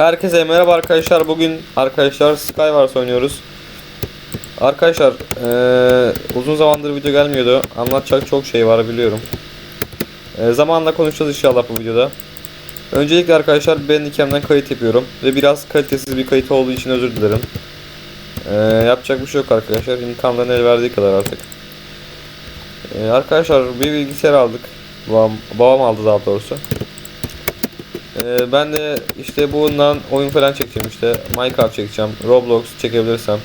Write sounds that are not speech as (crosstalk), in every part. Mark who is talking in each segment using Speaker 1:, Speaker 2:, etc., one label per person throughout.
Speaker 1: Herkese merhaba arkadaşlar. Bugün arkadaşlar Skywars oynuyoruz. Arkadaşlar eee, uzun zamandır video gelmiyordu. Anlatacak çok şey var biliyorum. Eee, zamanla konuşacağız inşallah bu videoda. Öncelikle arkadaşlar ben ikemden kayıt yapıyorum. Ve biraz kalitesiz bir kayıt olduğu için özür dilerim. Eee, yapacak bir şey yok arkadaşlar. İmkanların el verdiği kadar artık. Eee, arkadaşlar bir bilgisayar aldık. Babam, babam aldı daha doğrusu. Ee, ben de işte bundan oyun falan çekeceğim işte Minecraft çekeceğim Roblox çekebilirsem.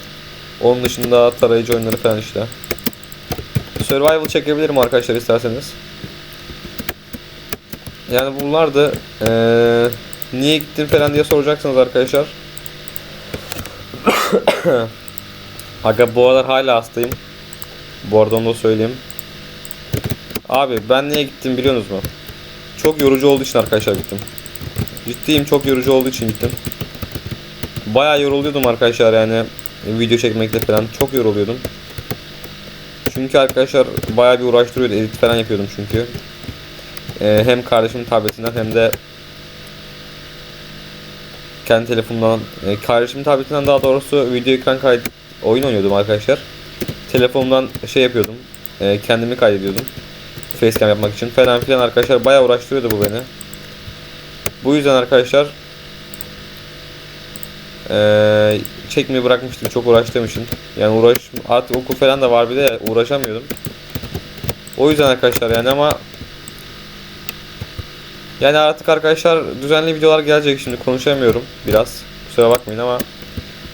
Speaker 1: Onun dışında tarayıcı oyunları falan işte. Survival çekebilirim arkadaşlar isterseniz. Yani bunlar da ee, niye gittin falan diye soracaksınız arkadaşlar. (coughs) Aga bu aralar hala hastayım. Bu arada onu da söyleyeyim. Abi ben niye gittim biliyorsunuz mu? Çok yorucu olduğu için arkadaşlar gittim Ciddiyim çok yorucu olduğu için gittim. Bayağı yoruluyordum arkadaşlar yani video çekmekte falan çok yoruluyordum. Çünkü arkadaşlar bayağı bir uğraştırıyordu edit falan yapıyordum çünkü. Ee, hem kardeşimin tabletinden hem de kendi telefonumdan e, kardeşimin tabletinden daha doğrusu video ekran kaydı oyun oynuyordum arkadaşlar. Telefonumdan şey yapıyordum. e, kendimi kaydediyordum. Facecam yapmak için falan filan arkadaşlar bayağı uğraştırıyordu bu beni. Bu yüzden arkadaşlar eee çekmeyi bırakmıştım çok uğraştığım için. Yani uğraş artık okul falan da var bir de uğraşamıyordum. O yüzden arkadaşlar yani ama yani artık arkadaşlar düzenli videolar gelecek şimdi konuşamıyorum biraz. Kusura bakmayın ama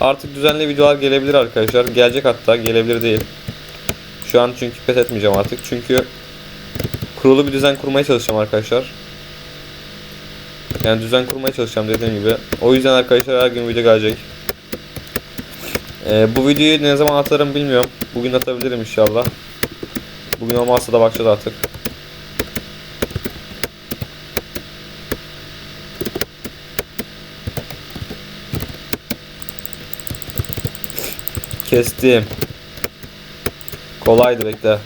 Speaker 1: artık düzenli videolar gelebilir arkadaşlar. Gelecek hatta gelebilir değil. Şu an çünkü pes etmeyeceğim artık. Çünkü kurulu bir düzen kurmaya çalışacağım arkadaşlar. Yani düzen kurmaya çalışacağım dediğim gibi. O yüzden arkadaşlar her gün video gelecek. Ee, bu videoyu ne zaman atarım bilmiyorum. Bugün atabilirim inşallah. Bugün olmazsa da bakacağız artık. Kestim. Kolaydı bekle.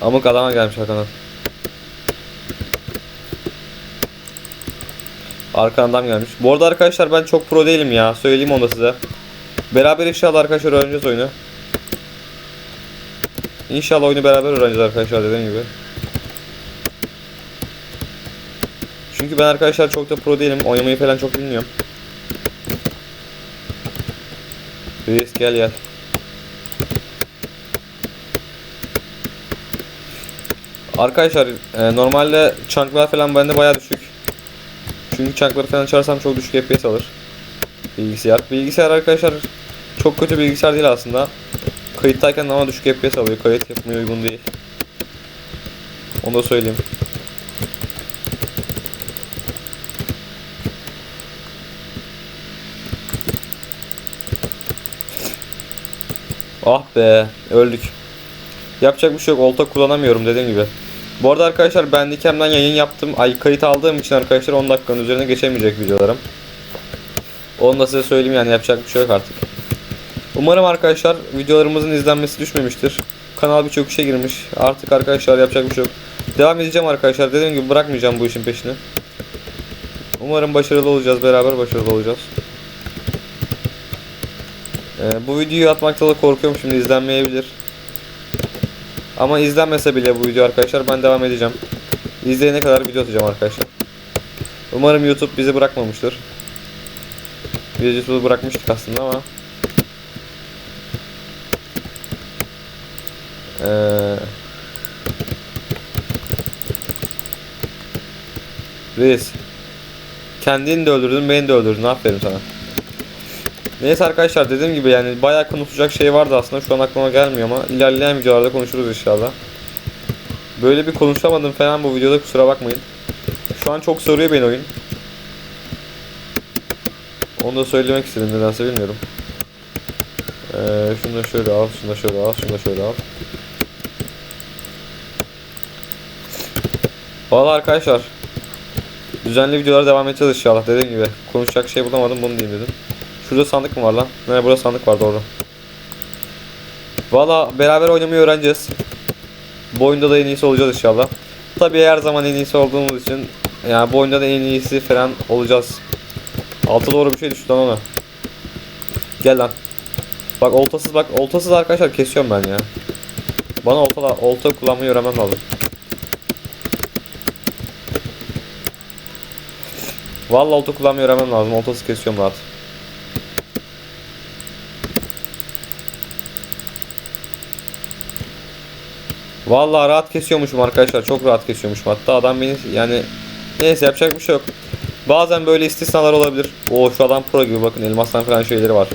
Speaker 1: Amık adama gelmiş arkadan. Arkandan gelmiş. Bu arada arkadaşlar ben çok pro değilim ya. Söyleyeyim onu da size. Beraber inşallah arkadaşlar öğreneceğiz oyunu. İnşallah oyunu beraber öğreneceğiz arkadaşlar dediğim gibi. Çünkü ben arkadaşlar çok da pro değilim. Oynamayı falan çok bilmiyorum. Reis gel gel. Arkadaşlar e, normalde chunklar falan bende baya düşük. Çünkü çankları falan açarsam çok düşük FPS alır. Bilgisayar. Bilgisayar arkadaşlar çok kötü bilgisayar değil aslında. Kayıttayken ama düşük FPS alıyor. Kayıt yapmaya uygun değil. Onu da söyleyeyim. Ah be öldük. Yapacak bir şey yok. Olta kullanamıyorum dediğim gibi. Bu arada arkadaşlar ben Dikem'den yayın yaptım. Ay kayıt aldığım için arkadaşlar 10 dakikanın üzerine geçemeyecek videolarım. Onu da size söyleyeyim yani yapacak bir şey yok artık. Umarım arkadaşlar videolarımızın izlenmesi düşmemiştir. Kanal birçok işe girmiş. Artık arkadaşlar yapacak bir şey yok. Devam edeceğim arkadaşlar. Dediğim gibi bırakmayacağım bu işin peşini. Umarım başarılı olacağız. Beraber başarılı olacağız. Ee, bu videoyu atmakta da korkuyorum şimdi izlenmeyebilir. Ama izlenmese bile bu video arkadaşlar ben devam edeceğim. İzleyene kadar video atacağım arkadaşlar. Umarım YouTube bizi bırakmamıştır. Biz YouTube'u bırakmıştık aslında ama. Ee... Reis. Kendini de öldürdün, beni de öldürdün. Aferin sana. Neyse arkadaşlar dediğim gibi yani bayağı konuşacak şey vardı aslında şu an aklıma gelmiyor ama ilerleyen videolarda konuşuruz inşallah. Böyle bir konuşamadım falan bu videoda kusura bakmayın. Şu an çok soruyor beni oyun. Onu da söylemek istedim nedense bilmiyorum. Ee, şunu da şöyle al, şunu da şöyle al, şunu da şöyle al. Valla arkadaşlar Düzenli videolara devam edeceğiz inşallah dediğim gibi. Konuşacak şey bulamadım bunu diyeyim dedim. Şurada sandık mı var lan? Ne burada sandık var doğru. Valla beraber oynamayı öğreneceğiz. Bu oyunda da en iyisi olacağız inşallah. Tabii her zaman en iyisi olduğumuz için yani bu oyunda da en iyisi falan olacağız. Alta doğru bir şey düştü lan ona. Gel lan. Bak oltasız bak oltasız arkadaşlar kesiyorum ben ya. Bana olta olta kullanmayı öğrenmem lazım. Vallahi olta kullanmayı öğrenmem lazım. Oltasız kesiyorum rahat. Vallahi rahat kesiyormuşum arkadaşlar. Çok rahat kesiyormuşum. Hatta adam beni yani neyse yapacak bir şey yok. Bazen böyle istisnalar olabilir. O şu adam pro gibi bakın elmastan falan şeyleri var.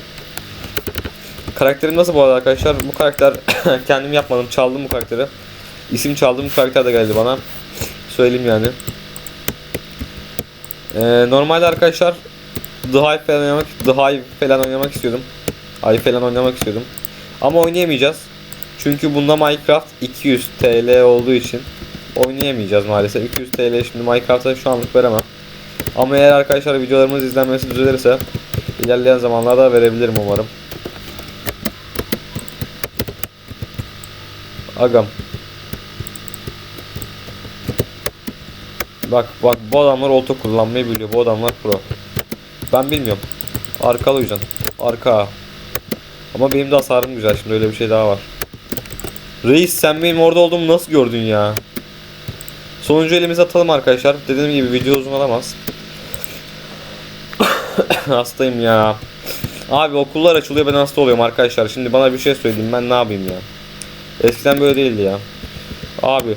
Speaker 1: Karakterim nasıl bu arada arkadaşlar? Bu karakter (coughs) kendim yapmadım. Çaldım bu karakteri. İsim çaldım. Bu karakter de geldi bana. Söyleyeyim yani. Ee, normalde arkadaşlar The Hive falan oynamak, The Hive falan oynamak istiyordum. Hive falan oynamak istiyordum. Ama oynayamayacağız. Çünkü bunda Minecraft 200 TL olduğu için oynayamayacağız maalesef. 200 TL şimdi Minecraft'a şu anlık veremem. Ama eğer arkadaşlar videolarımız izlenmesi düzelirse ilerleyen zamanlarda verebilirim umarım. Agam. Bak bak bu adamlar olta kullanmayı biliyor. Bu adamlar pro. Ben bilmiyorum. Arkalı yüzden. Arka. Ama benim de hasarım güzel. Şimdi öyle bir şey daha var. Reis sen benim orada olduğumu nasıl gördün ya? Sonuncu elimize atalım arkadaşlar. Dediğim gibi video uzun olamaz. (coughs) Hastayım ya. Abi okullar açılıyor ben hasta oluyorum arkadaşlar. Şimdi bana bir şey söyleyin ben ne yapayım ya. Eskiden böyle değildi ya. Abi.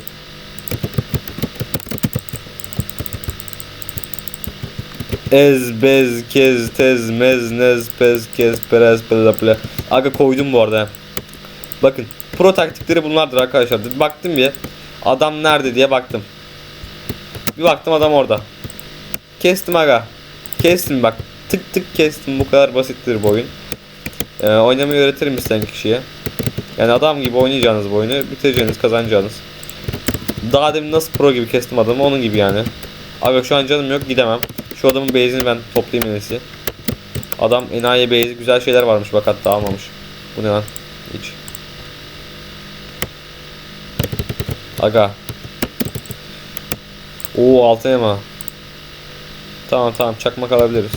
Speaker 1: Ez, bez, kez, tez, mez, nez, pez, kez, perez, pele, pele. Aga koydum bu arada. Bakın. Pro taktikleri bunlardır arkadaşlar. Baktım bir. Adam nerede diye baktım. Bir baktım adam orada. Kestim aga. Kestim bak. Tık tık kestim. Bu kadar basittir bu oyun. Ee, oynamayı öğretirim isteyen kişiye. Yani adam gibi oynayacağınız bu oyunu. Bitireceğiniz, kazanacağınız. Daha demin nasıl pro gibi kestim adamı onun gibi yani. Abi şu an canım yok gidemem. Şu adamın base'ini ben toplayayım en. Adam enayi base'i güzel şeyler varmış bak hatta almamış. Bu ne lan? Hiç. Aga. Oo altı ema. Tamam tamam çakmak alabiliriz.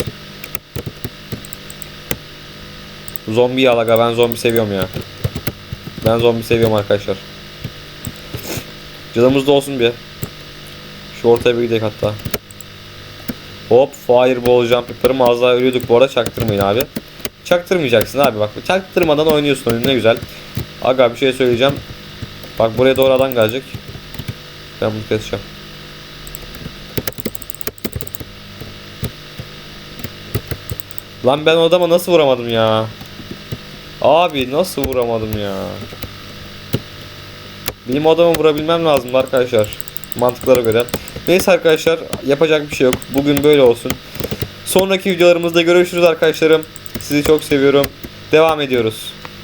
Speaker 1: Zombi al aga ben zombi seviyorum ya. Ben zombi seviyorum arkadaşlar. Canımız da olsun bir. Şu ortaya bir gidelim hatta. Hop fireball jump yaparım az daha ölüyorduk bu arada çaktırmayın abi. Çaktırmayacaksın abi bak çaktırmadan oynuyorsun oyunu ne güzel. Aga bir şey söyleyeceğim. Bak buraya doğru adam gelecek. Ben bunu keseceğim. Lan ben o adama nasıl vuramadım ya? Abi nasıl vuramadım ya? Benim adamı vurabilmem lazım arkadaşlar. Mantıklara göre. Neyse arkadaşlar yapacak bir şey yok. Bugün böyle olsun. Sonraki videolarımızda görüşürüz arkadaşlarım. Sizi çok seviyorum. Devam ediyoruz.